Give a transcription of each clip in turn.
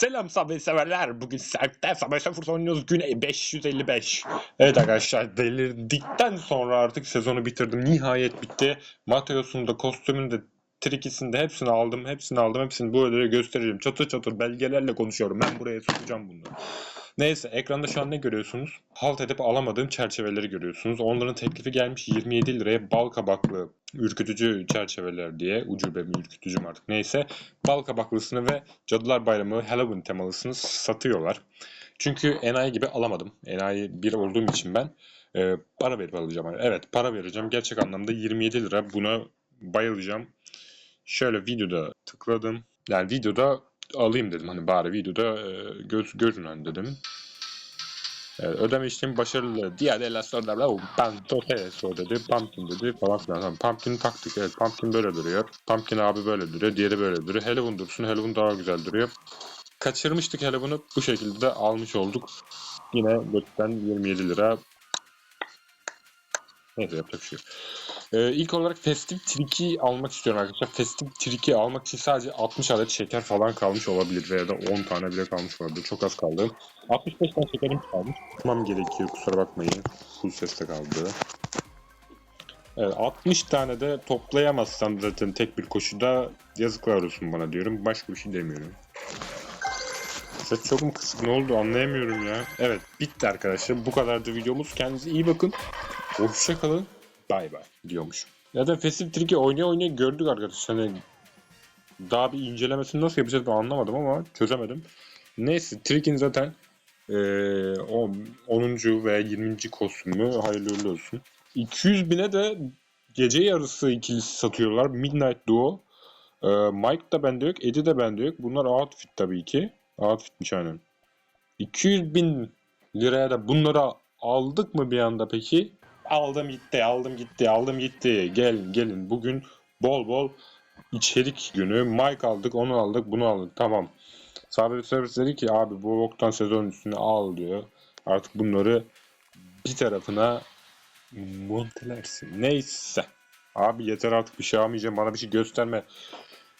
Selam Subway severler. Bugün Sert'te Subway Surfers oynuyoruz. Gün 555. Evet arkadaşlar delirdikten sonra artık sezonu bitirdim. Nihayet bitti. Mateos'un da kostümün de trikisini de hepsini aldım. Hepsini aldım. Hepsini bu ödülü göstereceğim. Çatır çatır belgelerle konuşuyorum. Ben buraya sokacağım bunları. Neyse ekranda şu an ne görüyorsunuz? Halt edip alamadığım çerçeveleri görüyorsunuz. Onların teklifi gelmiş 27 liraya bal kabaklı ürkütücü çerçeveler diye. Ucube mi ürkütücü artık neyse. Bal kabaklısını ve Cadılar Bayramı Halloween temalısını satıyorlar. Çünkü enayi gibi alamadım. Enayi bir olduğum için ben e, para verip alacağım. Evet para vereceğim. Gerçek anlamda 27 lira buna bayılacağım. Şöyle videoda tıkladım. Yani videoda alayım dedim. Hani bari videoda e, göz, görün hani dedim. Evet, ödeme işlemi başarılı. Diğer sorular o ben Dota'ya sor dedi. Pumpkin dedi falan filan. Tamam, Pumpkin taktik. Evet Pumpkin böyle duruyor. Pumpkin abi böyle duruyor. Diğeri böyle duruyor. Halloween dursun. Halloween daha güzel duruyor. Kaçırmıştık Halloween'ı. Bu şekilde de almış olduk. Yine gökten 27 lira. Neyse yapacak bir şey yok. Ee, ilk olarak Festive Trick'i almak istiyorum arkadaşlar. Festive Trick'i almak için sadece 60 adet şeker falan kalmış olabilir veya da 10 tane bile kalmış olabilir. Çok az kaldı. 65 tane şekerim kalmış. Tutmam gerekiyor kusura bakmayın. Full seste kaldı. Evet, 60 tane de toplayamazsam zaten tek bir koşuda yazıklar olsun bana diyorum. Başka bir şey demiyorum. Ses çok mu kısık? Ne oldu anlayamıyorum ya. Evet bitti arkadaşlar. Bu kadardı videomuz. Kendinize iyi bakın. Hoşça kalın. Bay bay diyormuş. Zaten Festive Trick'i oynaya oynaya gördük arkadaşlar. Hani daha bir incelemesini nasıl yapacağız ben anlamadım ama çözemedim. Neyse Trick'in zaten eee 10. 10. ve 20. kostümü hayırlı olsun. 200 bine de gece yarısı ikilisi satıyorlar. Midnight Duo. Ee, Mike da bende yok. Eddie de bende yok. Bunlar outfit tabii ki. Outfitmiş aynen. 200 bin liraya da bunları aldık mı bir anda peki? Aldım gitti, aldım gitti, aldım gitti. Gel, gelin. Bugün bol bol içerik günü. Mike aldık, onu aldık, bunu aldık. Tamam. Sabit Service dedi ki abi bu boktan sezon üstüne al diyor. Artık bunları bir tarafına montelersin. Neyse. Abi yeter artık bir şey almayacağım. Bana bir şey gösterme.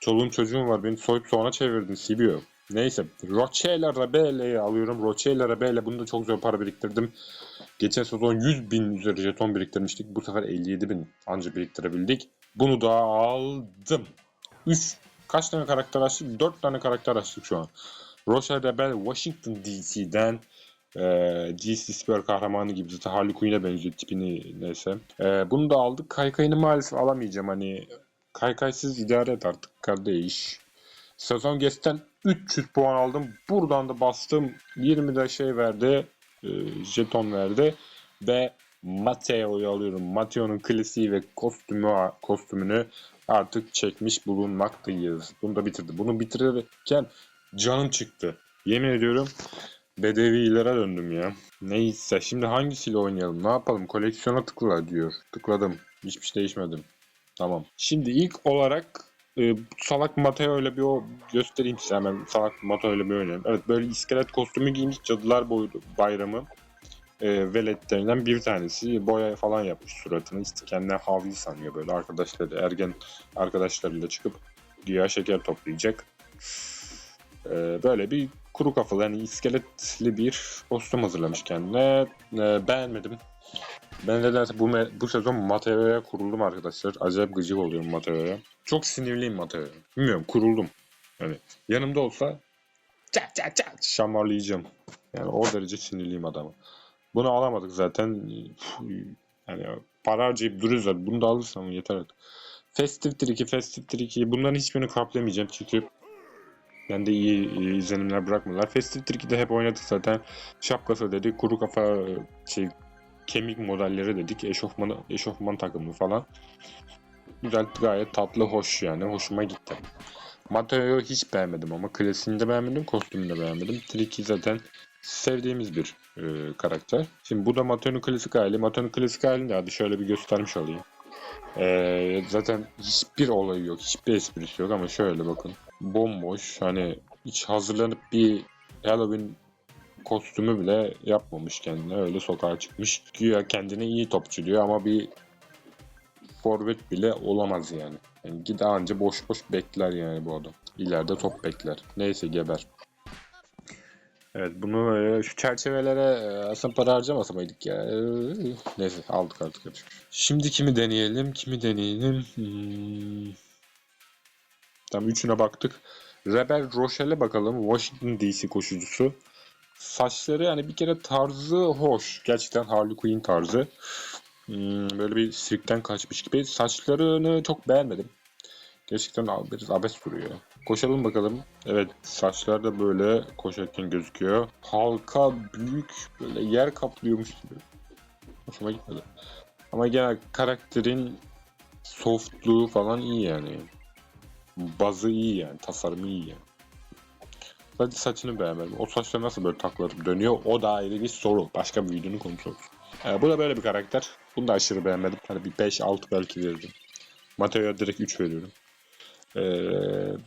Çoluğum çocuğum var. Beni soyup soğana çevirdin Sibio. Neyse. Rochella Rebelle'yi alıyorum. Rochella Rebelle. Bunu da çok zor para biriktirdim. Geçen sezon 100 bin üzeri jeton biriktirmiştik. Bu sefer 57 bin anca biriktirebildik. Bunu da aldım. 3 kaç tane karakter açtık? 4 tane karakter açtık şu an. Rochelle Rebel Washington DC'den ee, DC süper kahramanı gibi zaten Harley Quinn'e benziyor tipini neyse. Ee, bunu da aldık. Kaykayını maalesef alamayacağım hani. Kaykaysız idare et artık kardeş. Sezon geçten 300 puan aldım. Buradan da bastım. 20 de şey verdi. e, jeton verdi. Ve Mateo'yu alıyorum. Mateo'nun klasiği ve kostümü kostümünü artık çekmiş bulunmaktayız. Bunu da bitirdi. Bunu bitirirken canım çıktı. Yemin ediyorum Bedevilere döndüm ya. Neyse şimdi hangisiyle oynayalım? Ne yapalım? Koleksiyona tıkla diyor. Tıkladım. Hiçbir şey değişmedim. Tamam. Şimdi ilk olarak e, salak Mateo ile bir o göstereyim size hemen. Salak Mateo ile bir oynayalım. Evet böyle iskelet kostümü giymiş cadılar boyu bayramı. E, veletlerinden bir tanesi boya falan yapmış suratını. İşte kendine havli sanıyor böyle arkadaşları ergen arkadaşlarıyla çıkıp güya şeker toplayacak. E, böyle bir kuru kafalı yani iskeletli bir kostüm hazırlamış kendine. Ee, beğenmedim. Ben nedense bu, me- bu sezon Mateo'ya kuruldum arkadaşlar. Acayip gıcık oluyorum Mateo'ya. Çok sinirliyim Mateo'ya. Bilmiyorum kuruldum. Yani yanımda olsa çat çat çat şamarlayacağım. Yani o derece sinirliyim adamı. Bunu alamadık zaten. Yani para harcayıp duruyoruz zaten. Bunu da alırsam yeter artık. Festive Trick'i, Festive Trick'i bunların hiçbirini kaplamayacağım çünkü ben de iyi, iyi izlenimler bırakmıyorlar. Festive Trick'i de hep oynadık zaten. Şapkası dedik, kuru kafa şey kemik modelleri dedik, eşofman, eşofman takımı falan. Güzel, gayet tatlı, hoş yani. Hoşuma gitti. Mateo'yu hiç beğenmedim ama klasiğini de beğenmedim, kostümünü de beğenmedim. Trick'i zaten sevdiğimiz bir e, karakter. Şimdi bu da Mateo'nun klasik hali. Mateo'nun klasik halini de hadi şöyle bir göstermiş olayım. E, zaten hiçbir olayı yok, hiçbir esprisi yok ama şöyle bakın bomboş. Hani hiç hazırlanıp bir Halloween kostümü bile yapmamış kendine. Öyle sokağa çıkmış. Güya kendine iyi topçu diyor ama bir forvet bile olamaz yani. yani gide anca boş boş bekler yani bu adam. İleride top bekler. Neyse geber. Evet bunu e, şu çerçevelere e, aslında para harcamasamaydık ya. E, Neyse aldık artık. yapacak. Şimdi kimi deneyelim? Kimi deneyelim? Hmm. Tamam üçüne baktık. Rebel Rochelle'e bakalım. Washington DC koşucusu. Saçları yani bir kere tarzı hoş. Gerçekten Harley Quinn tarzı. Hmm, böyle bir sirkten kaçmış gibi. Saçlarını çok beğenmedim. Gerçekten biraz abes duruyor. Koşalım bakalım. Evet saçlar da böyle koşarken gözüküyor. Halka büyük böyle yer kaplıyormuş gibi. Hoşuma gitmedi. Ama genel karakterin softluğu falan iyi yani. Bazı iyi yani. Tasarımı iyi yani. Sadece saçını beğenmedim. O saçlar nasıl böyle taklarım dönüyor o da ayrı bir soru. Başka bir videonun konusu. Ee, bu da böyle bir karakter. Bunu da aşırı beğenmedim. Hani bir 5-6 belki verirdim. Mateo'ya direkt 3 veriyorum. Ee,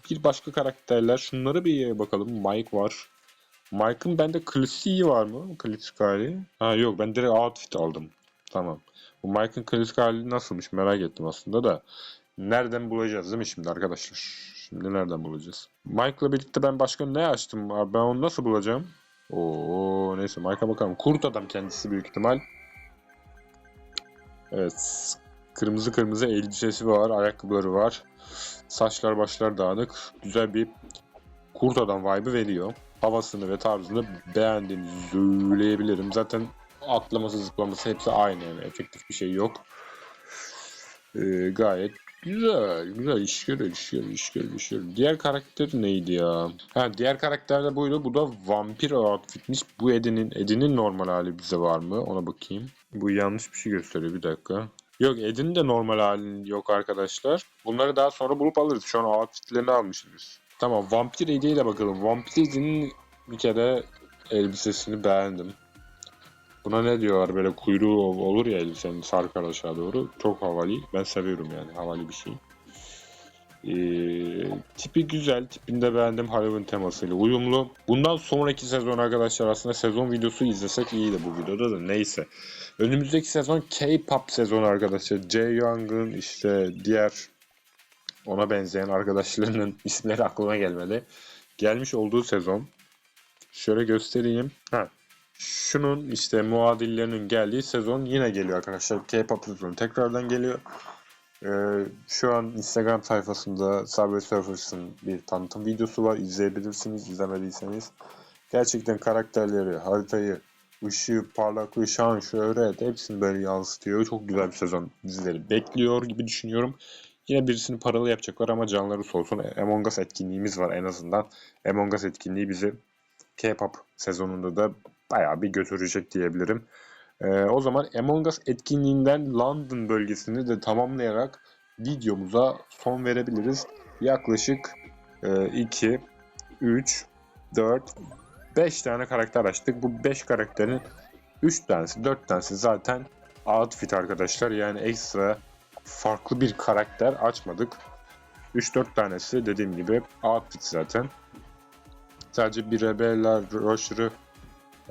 bir başka karakterler. Şunları bir bakalım. Mike var. Mike'ın bende klasiği var mı? Klasik hali. Ha yok ben direkt outfit aldım. Tamam. Bu Mike'ın klasik hali nasılmış merak ettim aslında da. Nereden bulacağız değil mi şimdi arkadaşlar? Şimdi nereden bulacağız? Mike'la birlikte ben başka ne açtım? Abi Ben onu nasıl bulacağım? Oo neyse Mike'a bakalım. Kurt adam kendisi büyük ihtimal. Evet. Kırmızı kırmızı elbisesi var. Ayakkabıları var. Saçlar başlar dağınık. Güzel bir kurt adam vibe'ı veriyor. Havasını ve tarzını beğendiğimi söyleyebilirim. Zaten atlaması zıplaması hepsi aynı yani. Efektif bir şey yok. Ee, gayet güzel. Güzel iş görüyor, iş görüyor, iş görüyor, iş görüyor. Diğer karakter neydi ya? Ha diğer karakter de buydu. Bu da vampir outfitmiş. Bu Eddie'nin Eddie'nin normal hali bize var mı? Ona bakayım. Bu yanlış bir şey gösteriyor. Bir dakika. Yok Ed'in de normal halin yok arkadaşlar. Bunları daha sonra bulup alırız. Şu an outfitlerini almışız. Tamam Vampir Eddie'ye de bakalım. Vampir Eddie'nin bir kere elbisesini beğendim. Buna ne diyorlar böyle kuyruğu ol- olur ya elbisenin sarkar aşağı doğru. Çok havalı. Ben seviyorum yani havalı bir şey. Ee, tipi güzel. Tipini de beğendim. Halloween temasıyla uyumlu. Bundan sonraki sezon arkadaşlar aslında sezon videosu izlesek iyiydi bu videoda da neyse. Önümüzdeki sezon K-pop sezonu arkadaşlar. Jae-young'un işte diğer ona benzeyen arkadaşlarının isimleri aklıma gelmedi. Gelmiş olduğu sezon. Şöyle göstereyim. Ha. Şunun işte muadillerinin geldiği sezon yine geliyor arkadaşlar. K-pop sezonu tekrardan geliyor. Ee, şu an Instagram sayfasında Subway Surfers'ın bir tanıtım videosu var. İzleyebilirsiniz izlemediyseniz. Gerçekten karakterleri, haritayı, ışığı, parlaklığı, şan, şöhret hepsini böyle yansıtıyor. Çok güzel bir sezon bizleri bekliyor gibi düşünüyorum. Yine birisini paralı yapacaklar ama canları sağ olsun. Among Us etkinliğimiz var en azından. Among Us etkinliği bizi K-pop sezonunda da bayağı bir götürecek diyebilirim. Ee, o zaman Among Us etkinliğinden London bölgesini de tamamlayarak videomuza son verebiliriz. Yaklaşık 2, 3, 4, 5 tane karakter açtık. Bu 5 karakterin 3 tanesi, 4 tanesi zaten outfit arkadaşlar. Yani ekstra farklı bir karakter açmadık. 3-4 tanesi dediğim gibi outfit zaten. Sadece bir Rebella Rocher'ı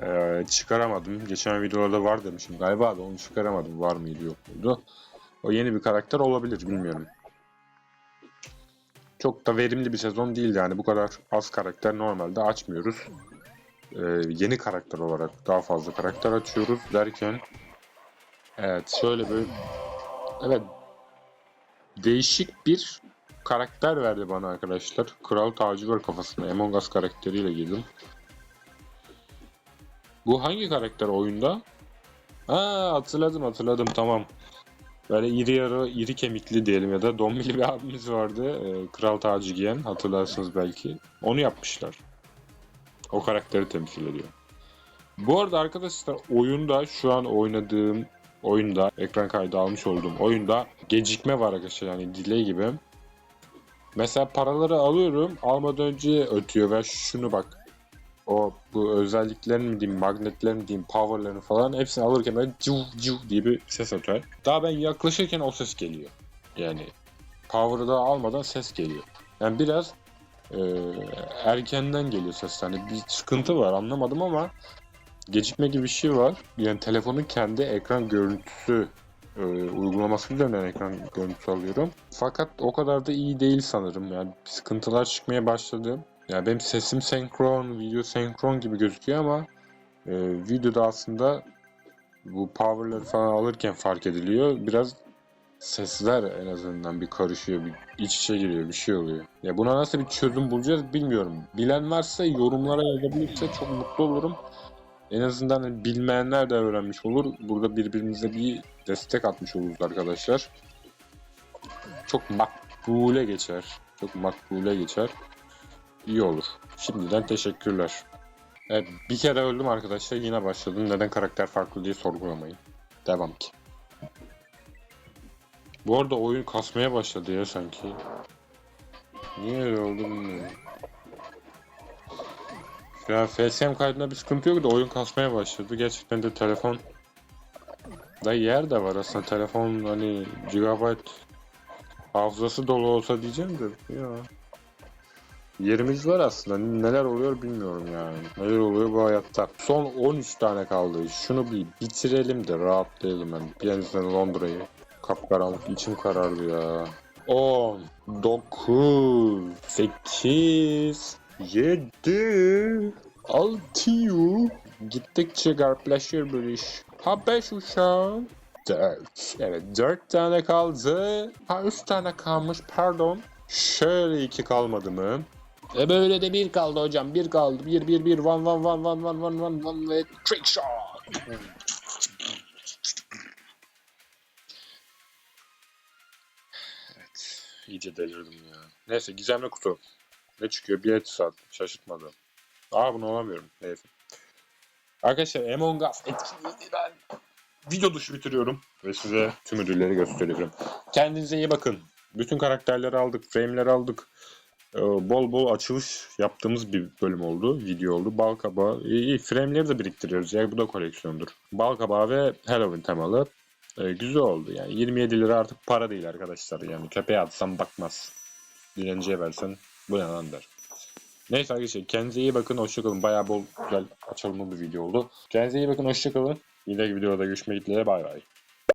ee, çıkaramadım. Geçen videolarda var demişim galiba da onu çıkaramadım. Var mıydı yok muydu? O yeni bir karakter olabilir bilmiyorum. Çok da verimli bir sezon değil yani bu kadar az karakter normalde açmıyoruz. Ee, yeni karakter olarak daha fazla karakter açıyoruz derken evet şöyle bir evet değişik bir karakter verdi bana arkadaşlar. Kral tacı var kafasında. Among Us karakteriyle girdim. Bu hangi karakter oyunda? Ha hatırladım hatırladım tamam. Böyle iri yarı, iri kemikli diyelim ya da dombili bir abimiz vardı. e, Kral tacı giyen hatırlarsınız belki. Onu yapmışlar. O karakteri temsil ediyor. Bu arada arkadaşlar oyunda şu an oynadığım oyunda ekran kaydı almış olduğum oyunda gecikme var arkadaşlar yani delay gibi. Mesela paraları alıyorum almadan önce ötüyor ve şunu bak o bu özelliklerini mi diyeyim, magnetlerini diyeyim, powerlarını falan hepsini alırken böyle civ civ diye bir ses öter. Daha ben yaklaşırken o ses geliyor. Yani power'ı da almadan ses geliyor. Yani biraz e, erkenden geliyor ses. Hani bir sıkıntı var anlamadım ama gecikme gibi bir şey var. Yani telefonun kendi ekran görüntüsü e, uygulaması üzerinden ekran görüntüsü alıyorum. Fakat o kadar da iyi değil sanırım. Yani sıkıntılar çıkmaya başladı. Ya benim sesim senkron, video senkron gibi gözüküyor ama e, videoda aslında bu power'ları falan alırken fark ediliyor. Biraz sesler en azından bir karışıyor, bir iç içe giriyor, bir şey oluyor. Ya buna nasıl bir çözüm bulacağız bilmiyorum. Bilen varsa yorumlara yazabilirse çok mutlu olurum. En azından bilmeyenler de öğrenmiş olur. Burada birbirimize bir destek atmış oluruz arkadaşlar. Çok makbule geçer. Çok makbule geçer. İyi olur. Şimdiden teşekkürler. Evet bir kere öldüm arkadaşlar yine başladım. Neden karakter farklı diye sorgulamayın. Devam ki. Bu arada oyun kasmaya başladı ya sanki. Niye öyle oldu bilmiyorum. Ya FSM kaydında bir sıkıntı yok da oyun kasmaya başladı. Gerçekten de telefon da yer de var aslında telefon hani gigabyte hafızası dolu olsa diyeceğim de ya. Yerimiz var aslında. Neler oluyor bilmiyorum yani. Neler oluyor bu hayatta. Son 13 tane kaldı. Şunu bir bitirelim de rahatlayalım ben. Bir yandan Londra'yı. Kapkaranlık içim karardı ya. 10 9 8 7 6 Gittikçe garplaşıyor bu iş. Ha 5 uşağım. 4. Evet 4 tane kaldı. Ha 3 tane kalmış pardon. Şöyle iki kalmadı mı? E böyle de bir kaldı hocam. Bir kaldı. Bir bir bir. One one one one one one one one ve trick shot. Evet. iyice delirdim ya. Neyse gizemli kutu. Ne çıkıyor? Bir saat. Şaşırtmadı. Aa bunu alamıyorum. Neyse. Arkadaşlar Among Us etkinliğini ben video dışı bitiriyorum. Ve size tüm ödülleri gösteriyorum. Kendinize iyi bakın. Bütün karakterleri aldık. Frame'leri aldık. Ee, bol bol açılış yaptığımız bir bölüm oldu. Video oldu. Bal kabağı. İyi, iyi. Frame'leri de biriktiriyoruz. Yani bu da koleksiyondur. Bal kabağı ve Halloween temalı. Ee, güzel oldu yani. 27 lira artık para değil arkadaşlar. Yani köpeğe atsam bakmaz. Dilenciye versen bu ne lan der. Neyse arkadaşlar kendinize iyi bakın. Hoşçakalın. Bayağı bol güzel açılımlı bir video oldu. Kendinize iyi bakın. Hoşçakalın. Yine videoda görüşmek dileğiyle. Bay bay.